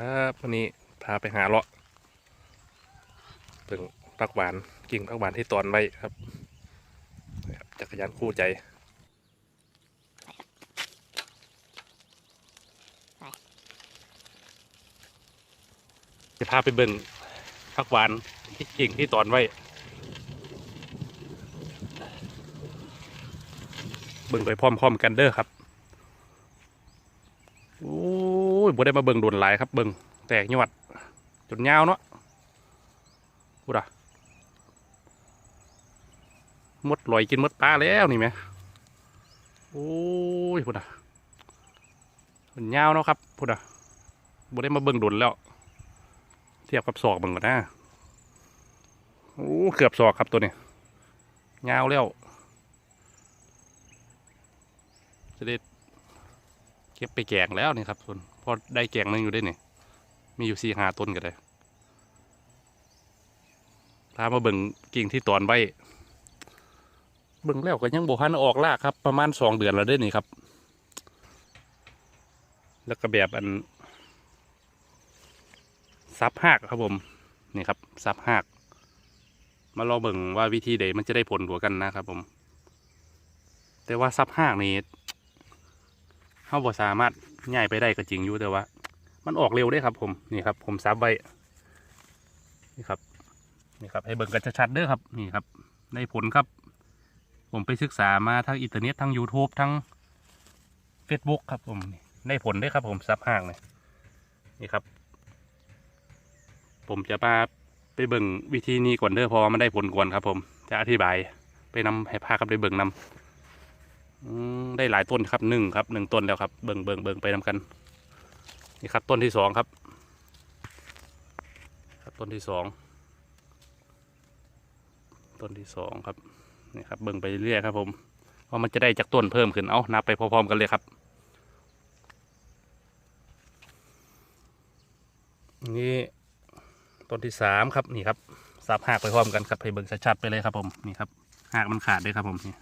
ครับวันนี้พาไปหาเลาะเพิ่งปักหวานกิ่งปักหวานที่ตอนไว้ครับนะครับจักรยานคู่ใจจะพาไปเบิ่งปักหวานที่กิ่งที่ตอนไว้ เบิ่งไปพร้อมๆกันเด้อครับ โอ้ย บ่ได้มาเบิ่งโดนหลายครับเบิ่งแตกยอดจนยาวเนาะพูดอะมดลอยกินมดปลาแล้วนี่ไหมโอ้ยพูดอะมันยาวเนาะครับพูดอะบ่ได้มาเบิ่งโดนแล้ว เทียบกับศอกเบิ่งก่อนนะโอ้เกือบศอกครับตัวนี้ยาวแล้วจะได้เก็บไปแกงแล้วนี่ครับส่วน พอได้แกงนึงอยู่ได้นี่มีอยู่สี่หาต้นก็ได้พามาเบิ่งกิ่งที่ตอนไว้เบิ่งแล้วก็ยังบวคันออกลากครับ ประมาณสองเดือนแล้วได้นี่ครับ แล้วก็แบบอันซับหากครับผมนี่ครับซับหากมาลองเบิ่งว่าวิธีใดมันจะได้ผลกว่ากันนะครับผม แต่ว่าซับหากนี่ เขาบ่สามารถง่ายไปได้ก็จริงอยู่แต่ว่า มันออกเร็วได้ครับ ผมนี่ครับ ผมซับไว้นี่ครับนี่ครับให้เบิ่งกันชัดๆเด้อครับ นี่ครับได้ผลครับ ผมไปศึกษามาทั้งอินเทอร์เน็ตทั้ง YouTube ทั้ง Facebook ครับผมนี่ได้ผลได้ครับ ผมซับห่างเลยนี่ครับ ผมจะมาไปเบิ่งวิธีนี้ก่อนเด้อเพอมันได้ผลก่อนครับ ผมจะอธิบายไปนำให้พาครับไปเบิ่งนำ ได้หลายต้นครับหนึ่งครับหนึ่งต้นแล้วครับเบิ่งเบิ่งเบิ่งไปนำกันนี่ครับต้นที่สองครับ ครับต้นที่สองต้นที่สองครับนี่ครับเบิ่งไปเรื่อยครับผมว่ามันจะได้จากต้นเพิ่มขึ้นเอานับไปพร้อมๆกันเลยครับ นี่ต้นที่สามครับนี่ครับสับหากไปพร้อมกันครับให้เบิ่งชัดๆไปเลยครับผมนี่ครับหากมันขาดด้วยครับผมนี่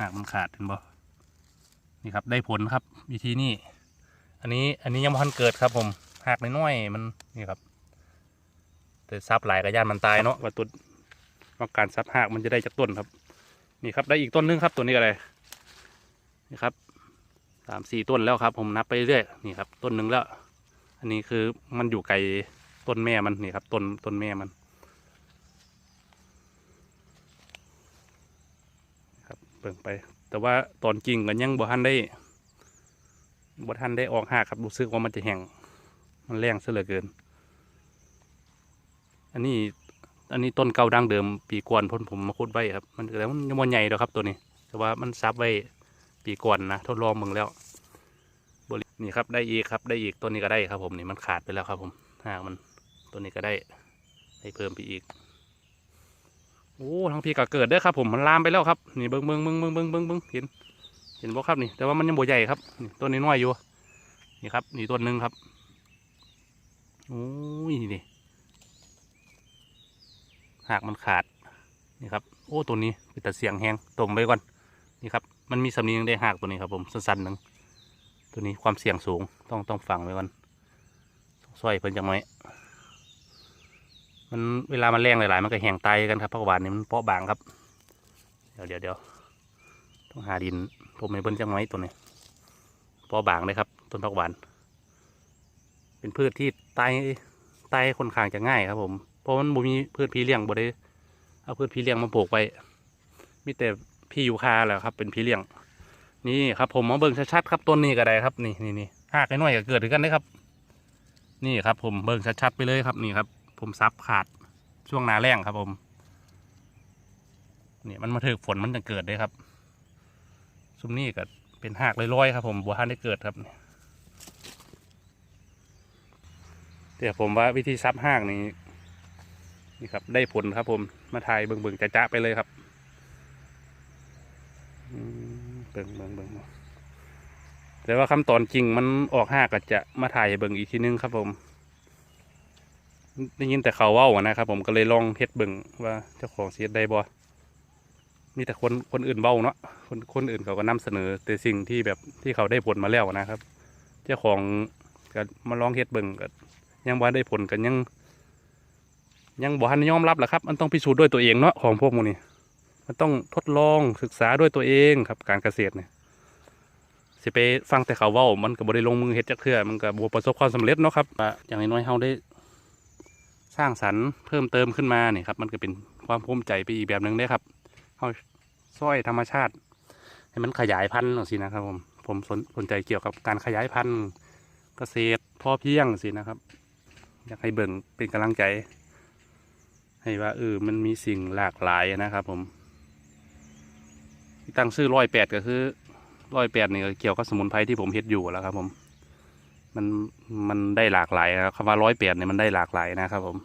หากมันขาดเห็นบ่นี่ครับได้ผลครับ วิธีนี้อันนี้อันนี้ยังไม่ทันเกิดครับผมหากน้อยๆมันนี่ครับ แต่ซับหลายกระยานมันตายเนาะว่าต้นว่าการซับหากมันจะได้จากต้นครับ นี่ครับได้อีกต้นนึงครับตัวนี้ก็เลยนี่ครับสามสี่ต้นแล้วครับ ผมนับไปเรื่อยนี่ครับ ต้นหนึ่งแล้ว อันนี้คือมันอยู่ไกลต้นแม่มันนี่ครับต้นต้นแม่มัน ครับ เบิ่งไป แต่ว่าตอนกิ่งกันยังบ่ทันได้บ่ทันได้ออกหากครับรู้สึกว่ามันจะแห้งมันแรงซะเหลือเกิน อันนี้ อันนี้ต้นเก่าดั้งเดิม ปีก่อนพ้นผมมาคุดไว้ครับ มันแต่ว่ามันยังบ่ใหญ่ดอกครับตัวนี้ แต่ว่ามันซับไว้ปีก่อนนะทดลองมึงแล้วบรินี่ครับได้อีกครับ ได้อีกต้นนี้ก็ได้ครับ ผมนี่มันขาดไปแล้วครับ ผมหากมันตัวนี้ก็ได้ ให้เพิ่มไปอีก โอ้ทั้งพี่ก็เกิดเด้อครับ ผมมันลามไปแล้วครับนี่เบิ้งเบิ้งเบิ้งเบิ้งเบิ้งเบิ้งเบิ้งเห็น เห็นบ่ครับนี่ แต่ว่ามันยังบ่ใหญ่ครับนี่ต้นนี้น้อยอยู่นี่ครับนี่ต้นหนึ่งครับโอ้ยนี่ดิหากมันขาดนี่ครับ โอ้ตัวนี้เป็นแต่เสียงแหงตมไปก่อนนี่ครับ มันมีสำเนียงได้หากตัวนี้ครับ ผมสั้นๆหนึ่งตัวนี้ความเสี่ยงสูงต้องต้องฟังไว้ก่อนซอยเพิ่นจังไหม มันเวลามันแรงหลายๆมันก็แห้งตายกันครับผักหวานนี่มันเปาะบางครับ เดี๋ยวเดี๋ยวเดี๋ยวต้องหาดินผมในเบิ้ลจังไว้ตัวนี้เปาะบางเลยครับ ต้นผักหวาน เป็นพืชที่ตายตายค่อนข้างจะง่ายครับ ผม เพราะมันบ่มีพืชพีเลี้ยงบ่ได้เอาพืชพีเลี้ยงมาปลูกไว้มีแต่พี่ยูคาแหละครับ เป็นพี่เลี้ยง นี่ครับ ผมมาเบิ่งชัดๆครับต้นนี้ก็ได้ครับนี่นี่นี่หากไอ้น้อยก็เกิดขึ้นกันได้ครับ นี่ครับ ผมเบิ่งชัดๆไปเลยครับนี่ครับ ผมซับขาดช่วงนาแรงครับผมเนี่ยมันมาถึกฝนมันจะเกิดด้ครับ ซุมนี่ก็เป็นหากลอยๆครับ ผมบัวฮันได้เกิดครับแต่ผมว่าวิธีซับหากนี่นี่ครับ ได้ผลครับ ผมมาถ่ายเบิ่งๆจะๆไปเลยครับเบิ่งเบิ่งเบิ่งแต่ว่าคำตอนจริงมันออกหากก็จะมาถ่ายเบิ่งอีกทีนึงครับผม ได้ยินแต่เขาเว้านะครับผมก็เลยลองเฮ็ดเบิ่งว่าเจ้าของเสียได้บ่มีแต่คนคนอื่นเว้าเนาะคนคนอื่นเขาก็นำเสนอ แต่สิ่งที่แบบที่เขาได้ผลมาแล้วนะครับ เจ้าของก็มาลองเฮ็ดเบิ่งก็ยังบ่าได้ผลกันยัง ยังบ่ทันยอมรับแหละครับ มันต้องพิสูจน์ด้วยตัวเองเนาะของพวกมูนี่มันต้องทดลองศึกษาด้วยตัวเองครับ การเกษตรเนี่ยสิไปฟังแต่เขาเว้ามันก็บ่ได้ลงมือเฮ็ดจักเทื่อมันก็บ่ประสบความสำเร็จเนาะครับอะอย่างน้อยๆเฮาได้ สร้างสรรค์เพิ่มเติมขึ้นมาเนี่ยครับ มันก็เป็นความภูมิใจไปอีกแบบหนึ่งได้ครับเฮาซอยธรรมชาติ ให้มันขยายพันธุ์สินะครับผมผมสนสนใจเกี่ยวกับการขยายพันธุ์เกษตรพอเพียงสินะครับ อยากให้เบิ่งเป็นกำลังใจ ให้ว่าเออมันมีสิ่งหลากหลายนะครับผมตั้งชื่อร้อยแปดก็คือร้อยแปดนี่ก็เกี่ยวกับสมุนไพรที่ผมเฮ็ดอยู่แล้วครับผม มันมันได้หลากหลายนะครับคำว่าร้อยแปดเนี่ยมันได้หลากหลายนะครับ ผม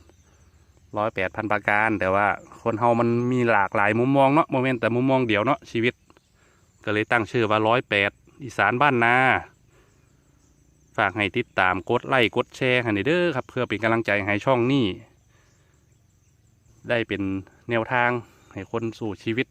ร้อยแปดพันประการ แต่ว่าคนเฮามันมีหลากหลายมุมมองเนาะโมเมนต์แต่มุมมองเดียวเนาะชีวิต ก็เลยตั้งชื่อว่าร้อยแปดอีสานบ้านนาฝากให้ติดตามกดไลค์กดแชร์ให้หน่อยเด้อครับ เพื่อเป็นกำลังใจให้ช่องนี้ ได้เป็นแนวทางให้คนสู่ชีวิต